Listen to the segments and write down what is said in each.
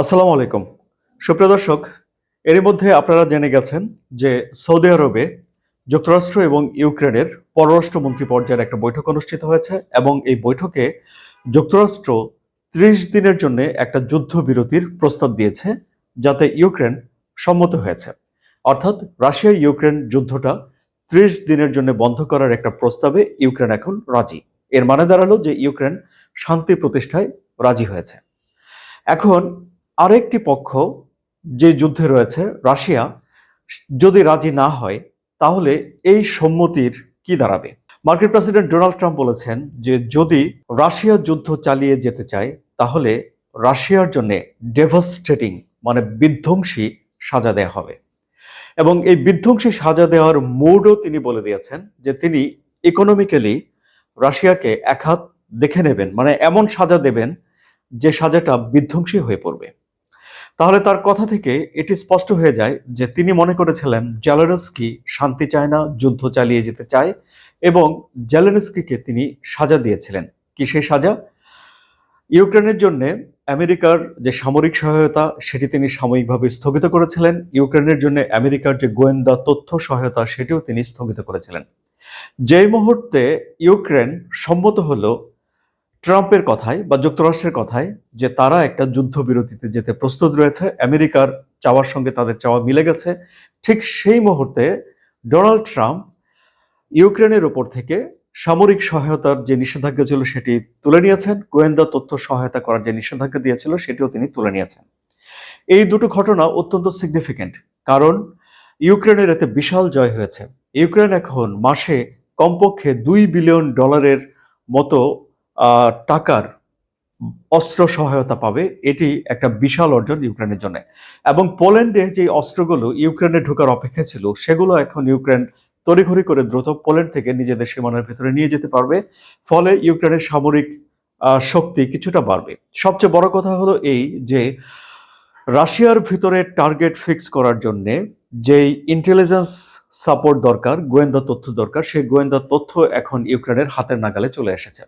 আসসালামু আলাইকুম। সুপ্রিয় দর্শক এরই মধ্যে আপনারা জেনে গেছেন যে সৌদি আরবে যুক্তরাষ্ট্র এবং ইউক্রেনের পররাষ্ট্রমন্ত্রী পর্যায়ের একটা বৈঠক অনুষ্ঠিত হয়েছে এবং এই বৈঠকে যুক্তরাষ্ট্র ত্রিশ দিনের জন্য একটা যুদ্ধবিরতির প্রস্তাব দিয়েছে যাতে ইউক্রেন সম্মত হয়েছে। অর্থাৎ রাশিয়া ইউক্রেন যুদ্ধটা ত্রিশ দিনের জন্য বন্ধ করার একটা প্রস্তাবে ইউক্রেন এখন রাজি। এর মানে দাঁড়াল যে ইউক্রেন শান্তি প্রতিষ্ঠায় রাজি হয়েছে। এখন আরেকটি পক্ষ যে যুদ্ধে রয়েছে, রাশিয়া, যদি রাজি না হয়, তাহলে এই সম্মতির কি দাঁড়াবে? মার্কিন প্রেসিডেন্ট ডোনাল্ড ট্রাম্প বলেছেন যে যদি রাশিয়া যুদ্ধ চালিয়ে যেতে চায়, তাহলে রাশিয়ার জন্য ডেভাস্টেটিং মানে বিধ্বংসী সাজা দেওয়া হবে। এবং এই বিধ্বংসী সাজা দেওয়ার মোডও তিনি বলে দিয়েছেন যে তিনি ইকোনমিক্যালি রাশিয়াকে এক হাত দেখে নেবেন মানে এমন সাজা দেবেন যে সাজাটা বিধ্বংসী হয়ে পড়বে। তাহলে তার কথা থেকে এটি স্পষ্ট হয়ে যায় যে তিনি মনে করেছিলেন জেলেনস্কি শান্তি চায় না, যুদ্ধ চালিয়ে যেতে চায় এবং জেলেনস্কিকে তিনি সাজা দিয়েছিলেন। কি সেই সাজা? ইউক্রেনের জন্য আমেরিকার যে সামরিক সহায়তা, সেটি তিনি সাময়িকভাবে স্থগিত করেছিলেন। ইউক্রেনের জন্য আমেরিকার যে গোয়েন্দা তথ্য সহায়তা, সেটিও তিনি স্থগিত করেছিলেন। যেই মুহূর্তে ইউক্রেন সম্মত হলো ট্রাম্পের কথায় বা যুক্তরাষ্ট্রের কথায় যে তারা একটা যুদ্ধবিরতিতে যেতে প্রস্তুত রয়েছে, আমেরিকার চাওয়ার সঙ্গে তাদের চাওয়া মিলে গেছে, ঠিক সেই মুহূর্তে ডোনাল্ড ট্রাম্প ইউক্রেনের ওপর থেকে সামরিক সহায়তার যে নিষেধাজ্ঞা ছিল সেটি তুলে নিয়েছেন, গোয়েন্দা তথ্য সহায়তা করার যে নিষেধাজ্ঞা দিয়েছিল সেটিও তিনি তুলে নিয়েছেন। এই দুটো ঘটনা অত্যন্ত সিগনিফিক্যান্ট কারণ ইউক্রেনের এতে বিশাল জয় হয়েছে। ইউক্রেন এখন মাসে কমপক্ষে দুই বিলিয়ন ডলারের মতো টাকার অস্ত্র সহায়তা পাবে, এটি একটা বিশাল অর্জন ইউক্রেনের জন্য। এবং পোল্যান্ডে যে অস্ত্রগুলো ইউক্রেনে ঢোকার অপেক্ষা ছিল, সেগুলো এখন ইউক্রেন তড়িঘড়ি করে দ্রুত পোল্যান্ড থেকে নিজেদের সীমানার ভেতরে নিয়ে যেতে পারবে। ফলে ইউক্রেনের সামরিক শক্তি কিছুটা বাড়বে। সবচেয়ে বড় কথা হলো এই যে, রাশিয়ার ভিতরে টার্গেট ফিক্স করার জন্য যেই ইন্টেলিজেন্স সাপোর্ট দরকার, গোয়েন্দা তথ্য দরকার, সেই গোয়েন্দা তথ্য এখন ইউক্রেনের হাতের নাগালে চলে এসেছে।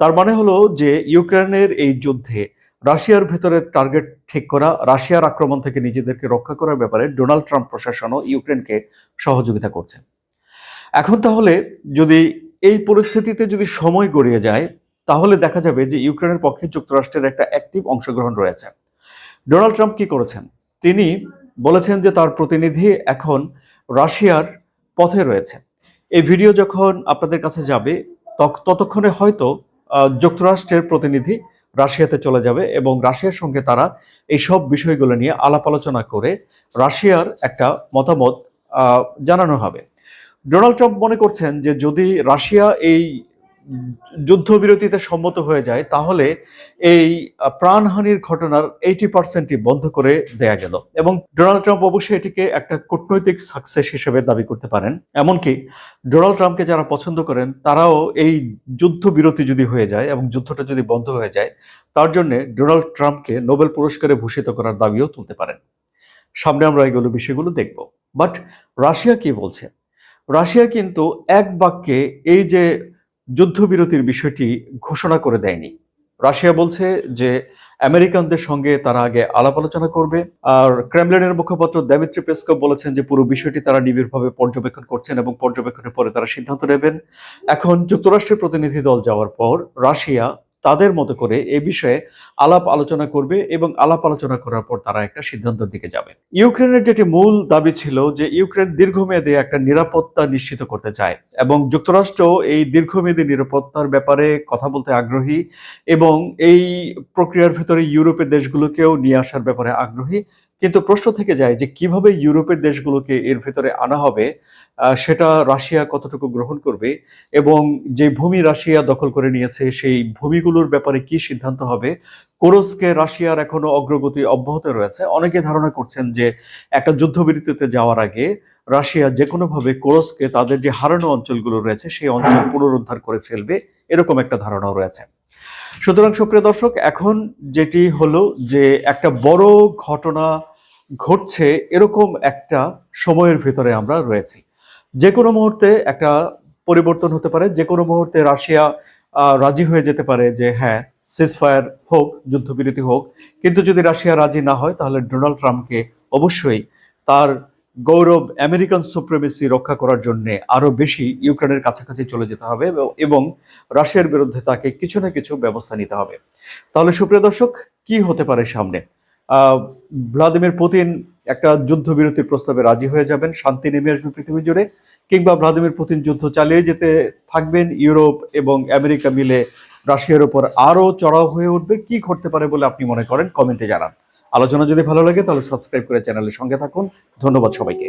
তার মানে হলো যে ইউক্রেনের এই যুদ্ধে রাশিয়ার ভেতরে টার্গেট ঠিক করা, রাশিয়ার আক্রমণ থেকে নিজেদেরকে রক্ষা করার ব্যাপারে ডোনাল্ড ট্রাম্প প্রশাসনও ইউক্রেনকে সহযোগিতা করছে। এখন তাহলে যদি এই পরিস্থিতিতে যদি সময় গড়িয়ে যায়, তাহলে দেখা যাবে যে ইউক্রেনের পক্ষে যুক্তরাষ্ট্রের একটা অ্যাক্টিভ অংশগ্রহণ রয়েছে। ডোনাল্ড ট্রাম্প কি করেছেন? তিনি বলেছেন যে তার প্রতিনিধি এখন রাশিয়ার পথে রয়েছে। এই ভিডিও যখন আপনাদের কাছে যাবে ততক্ষণে হয়তো যুক্তরাষ্ট্রের প্রতিনিধি রাশিয়াতে চলে যাবে এবং রাশিয়ার সঙ্গে তারা এইসব বিষয়গুলো নিয়ে আলাপ আলোচনা করে রাশিয়ার একটা মতামত জানানো হবে। ডোনাল্ড ট্রাম্প মনে করছেন যে যদি রাশিয়া এই যুদ্ধবিরতিতে সম্মত হয়ে যায়, তাহলে এই প্রাণহানির ঘটনার এইটি পার্সেন্টই বন্ধ করে দেয়া গেল। এবং ডোনাল্ড ট্রাম্প অবশ্যই এটিকে একটা কূটনৈতিক সাকসেস হিসেবে দাবি করতে পারেন। এমনকি ডোনাল্ড ট্রাম্পকে যারা পছন্দ করেন, তারাও এই যুদ্ধবিরতি যদি হয়ে যায় এবং যুদ্ধটা যদি বন্ধ হয়ে যায়, তার জন্য ডোনাল্ড ট্রাম্পকে নোবেল পুরস্কারে ভূষিত করার দাবিও তুলতে পারেন। সামনে আমরা এগুলো বিষয়গুলো দেখব। বাট রাশিয়া কি বলছে? রাশিয়া কিন্তু এক বাক্যে এই যে যুদ্ধবিরতির বিষয়টি ঘোষণা করে দেয়নি। রাশিয়া বলছে যে আমেরিকানদের সঙ্গে তারা আগে আলাপ আলোচনা করবে। আর ক্রেমলিনের মুখপাত্র দেমিত্রি পেসকভ বলেছেন যে পুরো বিষয়টি তারা নিবিড়ভাবে পর্যবেক্ষণ করছেন এবং পর্যবেক্ষণের পরে তারা সিদ্ধান্ত নেবেন। এখন যুক্তরাষ্ট্রের প্রতিনিধি দল যাওয়ার পর রাশিয়া তাদের মতো করে এ বিষয়ে আলাপ আলোচনা করবে এবং আলাপ আলোচনা করার পর তারা একটা সিদ্ধান্তের দিকে যাবে। ইউক্রেনের যেটি মূল দাবি ছিল যে ইউক্রেন দীর্ঘমেয়াদে একটা নিরাপত্তা নিশ্চিত করতে চায় এবং যুক্তরাষ্ট্র এই দীর্ঘমেয়াদী নিরাপত্তার ব্যাপারে কথা বলতে আগ্রহী এবং এই প্রক্রিয়ার ভেতরে ইউরোপের দেশগুলোকেও নিয়ে আসার ব্যাপারে আগ্রহী কিন্তু প্রশ্ন থেকে যায় যে কীভাবে ইউরোপের দেশগুলোকে এর ভেতরে আনা হবে সেটা রাশিয়া কতটুকু গ্রহণ করবে এবং যে ভূমি রাশিয়া দখল করে নিয়েছে, সেই ভূমিগুলোর ব্যাপারে কি সিদ্ধান্ত হবে? কোরস্কে রাশিয়ার এখনও অগ্রগতি অব্যাহত রয়েছে। অনেকে ধারণা করছেন যে একটা যুদ্ধবিরতিতে যাওয়ার আগে রাশিয়া যে কোনোভাবে কোরস্কে তাদের যে হারানো অঞ্চলগুলো রয়েছে, সেই অঞ্চল পুনরুদ্ধার করে ফেলবে, এরকম একটা ধারণাও রয়েছে। সুতরাং সুপ্রিয় দর্শক, এখন যেটি হলো যে একটা বড় ঘটনা ঘটছে, এরকম একটা সময়ের ভিতরে আমরা রয়েছি। যে কোনো মুহূর্তে একটা পরিবর্তন হতে পারে, যে কোনো মুহূর্তে রাশিয়া রাজি হয়ে যেতে পারে যে হ্যাঁ সিজফায়ার হোক, যুদ্ধবিরতি হোক, কিন্তু যদি রাশিয়া রাজি না হয়, তাহলে ডোনাল্ড ট্রাম্পকে অবশ্যই তার গৌরব আমেরিকান সুপ্রিমেসি রক্ষা করার জন্য আরও বেশি ইউক্রেনের কাছাকাছি চলে যেতে হবে এবং- রাশিয়ার বিরুদ্ধে তাকে কিছু না কিছু ব্যবস্থা নিতে হবে। তাহলে সুপ্রিয় দর্শক, কি হতে পারে সামনে? ভ্লাদিমির পুতিন একটা যুদ্ধবিরতির প্রস্তাবে রাজি হয়ে যাবেন, শান্তি নেমে আসবে পৃথিবী জুড়ে, কিংবা ভ্লাদিমির পুতিন যুদ্ধ চালিয়ে যেতে থাকবেন ইউরোপ এবং আমেরিকা মিলে রাশিয়ার উপর আরও চড়াও হয়ে উঠবে, কি ঘটতে পারে বলে আপনি মনে করেন? কমেন্টে জানান। আলোচনা যদি ভালো লাগে তাহলে সাবস্ক্রাইব করে চ্যানেলের সঙ্গে থাকুন। ধন্যবাদ সবাইকে।